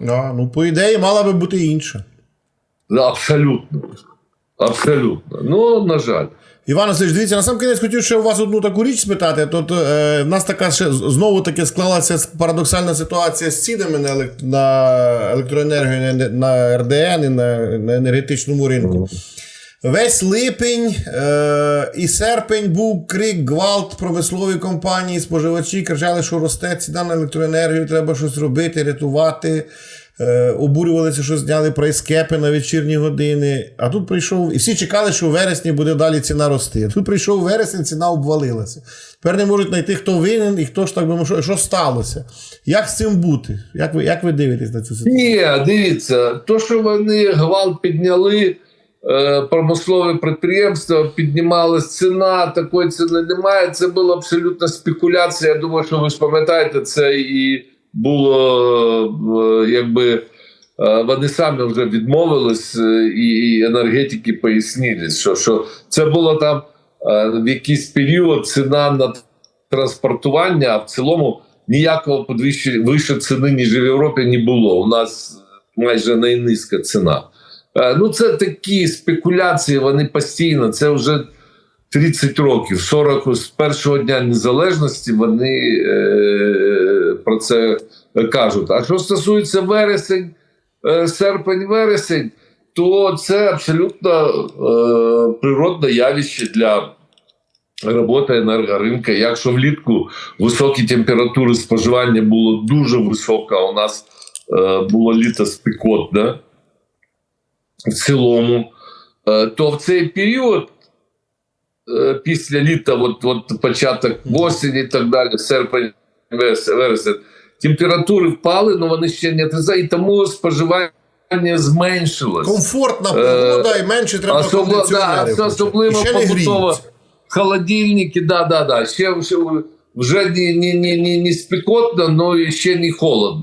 А, ну, по ідеї, мала би бути інша. Ну, Абсолютно. Абсолютно. Ну, на жаль. Іван Васильович, дивіться, на сам кінець хотів ще у вас одну таку річ спитати. Тут е, в нас така ще знову таки склалася парадоксальна ситуація з цінами на, елект... на електроенергію, на, РДН і на, на енергетичному ринку. Весь липень е, і серпень був крик, гвалт, промислові компанії, споживачі кричали, що росте ціна на електроенергію, треба щось робити, рятувати. Е, обурювалися, що зняли прайскепи на вечірні години. А тут прийшов, і всі чекали, що у вересні буде далі ціна рости. Тут прийшов вересень, ціна обвалилася. Тепер не можуть знайти, хто винен і хто ж так би що, що сталося. Як з цим бути? Як ви, як ви дивитесь на цю ситуацію? Ні, дивіться, то, що вони гвалт підняли, промислові підприємства, піднімалась ціна, такої ціни немає. Це була абсолютна спекуляція. Я думаю, що ви ж пам'ятаєте, це і було е, якби. е, Вони самі вже відмовились, е, і енергетики пояснили, що, що це було там е, в якийсь період ціна на транспортування, а в цілому ніякого підвищення вище ціни, ніж в Європі, не було. У нас майже найнизька ціна. Е, Ну, це такі спекуляції, вони постійно. Це вже 30 років, 40 з першого дня незалежності вони е, про це кажуть. А що стосується вересень, е, серпень, вересень, то це абсолютно е, природне явище для роботи енергоринка. Якщо влітку високі температури споживання було дуже висока, у нас е, було літо спекотне в цілому, е, то в цей період. е, Після літа, от, от початок осені і так далі, серпень, верес- вересень, температури впали, але вони ще не отрізають, і тому споживання зменшилось. Комфортна Е, погода і менше треба Особливо, да, особливо гріються. Холодильники, да, да, да. Ще, ще вже не, не, не, не спекотно, але ще не холодно.